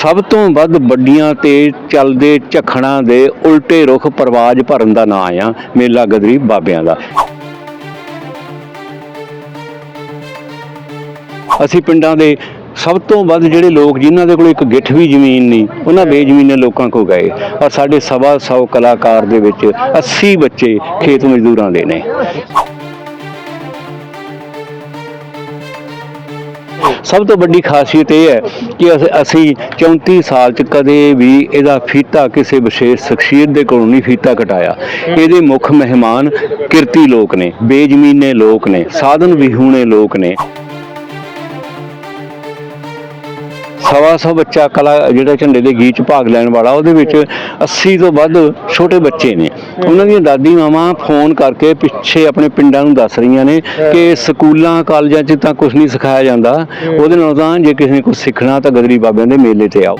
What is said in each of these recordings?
ਸਭ ਤੋਂ ਵੱਧ ਵੱਡੀਆਂ ਤੇ ਚੱਲਦੇ ਝਖੜਾਂ ਦੇ ਉਲਟੇ ਰੁਖ ਪ੍ਰਵਾਜ ਭਰਨ ਦਾ ਨਾਂ ਆ ਮੇਲਾ ਗਦਰੀ ਬਾਬਿਆਂ ਦਾ। ਅਸੀਂ ਪਿੰਡਾਂ ਦੇ ਸਭ ਤੋਂ ਵੱਧ ਜਿਹੜੇ ਲੋਕ ਜਿਨ੍ਹਾਂ ਦੇ ਕੋਲ ਇੱਕ ਗਿੱਠ ਵੀ ਜ਼ਮੀਨ ਨਹੀਂ, ਉਹਨਾਂ ਬੇਜ਼ਮੀਨੇ ਲੋਕਾਂ ਕੋ ਗਏ ਔਰ ਸਾਡੇ ਸਵਾ ਸੌ ਕਲਾਕਾਰ ਦੇ ਵਿੱਚ 80 ਬੱਚੇ ਖੇਤ ਮਜ਼ਦੂਰਾਂ ਦੇ ਨੇ। ਸਭ ਤੋਂ ਵੱਡੀ ਖਾਸੀਅਤ ਇਹ ਹੈ ਕਿ ਅਸ- ਅਸੀਂ 34 ਸਾਲ ਚ ਕਦੇ ਵੀ ਇਹਦਾ ਫੀਤਾ ਕਿਸੇ ਵਿਸ਼ੇਸ਼ ਸ਼ਖਸੀਅਤ ਦੇ ਕੋਲੋਂ ਨਹੀਂ ਫੀਤਾ ਕਟਾਇਆ। ਇਹਦੇ ਮੁੱਖ ਮਹਿਮਾਨ ਕਿਰਤੀ ਲੋਕ ਨੇ, ਬੇਜ਼ਮੀਨੇ ਲੋਕ ਨੇ, ਸਾਧਨ ਵਿਹੂਣੇ ਲੋਕ ਨੇ। ਸਵਾ ਸੌ ਬੱਚਾ ਕਲਾ ਜਿਹੜਾ ਝੰਡੇ ਦੇ ਗੀਤ 'ਚ ਭਾਗ ਲੈਣ ਵਾਲਾ, ਉਹਦੇ ਵਿੱਚ 80 ਤੋਂ ਵੱਧ ਛੋਟੇ ਬੱਚੇ ਨੇ। ਉਹਨਾਂ ਦੀਆਂ ਦਾਦੀ ਮਾਵਾਂ ਫੋਨ ਕਰਕੇ ਪਿੱਛੇ ਆਪਣੇ ਪਿੰਡਾਂ ਨੂੰ ਦੱਸ ਰਹੀਆਂ ਨੇ ਕਿ ਸਕੂਲਾਂ, ਕਾਲਜਾਂ 'ਚ ਤਾਂ ਕੁਝ ਨਹੀਂ ਸਿਖਾਇਆ ਜਾਂਦਾ। ਉਹਦੇ ਨਾਲ ਤਾਂ ਜੇ ਕਿਸੇ ਨੇ ਕੁਝ ਸਿੱਖਣਾ ਤਾਂ ਗਦਰੀ ਬਾਬਿਆਂ ਦੇ ਮੇਲੇ ਤੇ ਆਓ।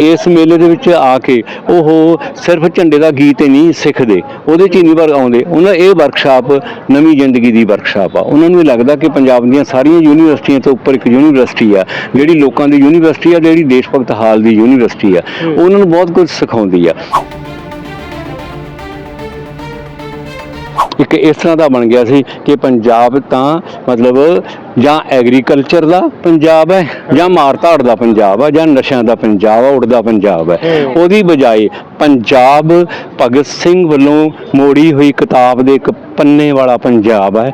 ਇਸ ਮੇਲੇ ਦੇ ਵਿੱਚ ਆ ਕੇ ਉਹ ਸਿਰਫ ਝੰਡੇ ਦਾ ਗੀਤ ਹੀ ਨਹੀਂ ਸਿੱਖਦੇ। ਉਹਦੇ ਚ ਹੀ ਨਹੀਂ ਵਰ ਆਉਂਦੇ। ਉਹਨਾਂ ਇਹ ਵਰਕਸ਼ਾਪ ਨਵੀਂ ਜ਼ਿੰਦਗੀ ਦੀ ਵਰਕਸ਼ਾਪ ਆ। ਉਹਨਾਂ ਨੂੰ ਲੱਗਦਾ ਕਿ ਪੰਜਾਬ ਦੀਆਂ ਸਾਰੀਆਂ ਯੂਨੀਵਰਸਿਟੀਆਂ ਤੋਂ ਉੱਪਰ ਇੱਕ ਯੂਨੀਵਰਸਿਟੀ ਆ ਜਿਹੜੀ ਲੋਕਾਂ ਦੀ ਯੂਨੀਵਰਸਿਟੀ ਆ ਜਿਹੜੀ ਦੇਸ਼ ਭਗਤ ਹਾਲ ਦੀ ਯੂਨੀਵਰਸਿਟੀ ਆ। ਉਹਨਾਂ ਨੂੰ ਬਹੁਤ ਕੁਝ ਸਿਖਾਉਂਦੀ ਆ। ਇੱਕ ਇਸ ਤਰ੍ਹਾਂ ਦਾ ਬਣ ਗਿਆ ਸੀ ਕਿ ਪੰਜਾਬ ਤਾਂ ਮਤਲਬ ਜਾਂ ਐਗਰੀਕਲਚਰ ਦਾ ਪੰਜਾਬ ਹੈ ਜਾਂ ਮਾਰਧਾੜ ਦਾ ਪੰਜਾਬ ਹੈ ਜਾਂ ਨਸ਼ਿਆਂ ਦਾ ਪੰਜਾਬ ਹੈ ਉੱਡਦਾ ਪੰਜਾਬ ਹੈ। ਉਹਦੀ ਬਜਾਏ ਪੰਜਾਬ ਭਗਤ ਸਿੰਘ ਵੱਲੋਂ ਮੋੜੀ ਹੋਈ ਕਿਤਾਬ ਦੇ ਇੱਕ ਪੰਨੇ ਵਾਲਾ ਪੰਜਾਬ ਹੈ।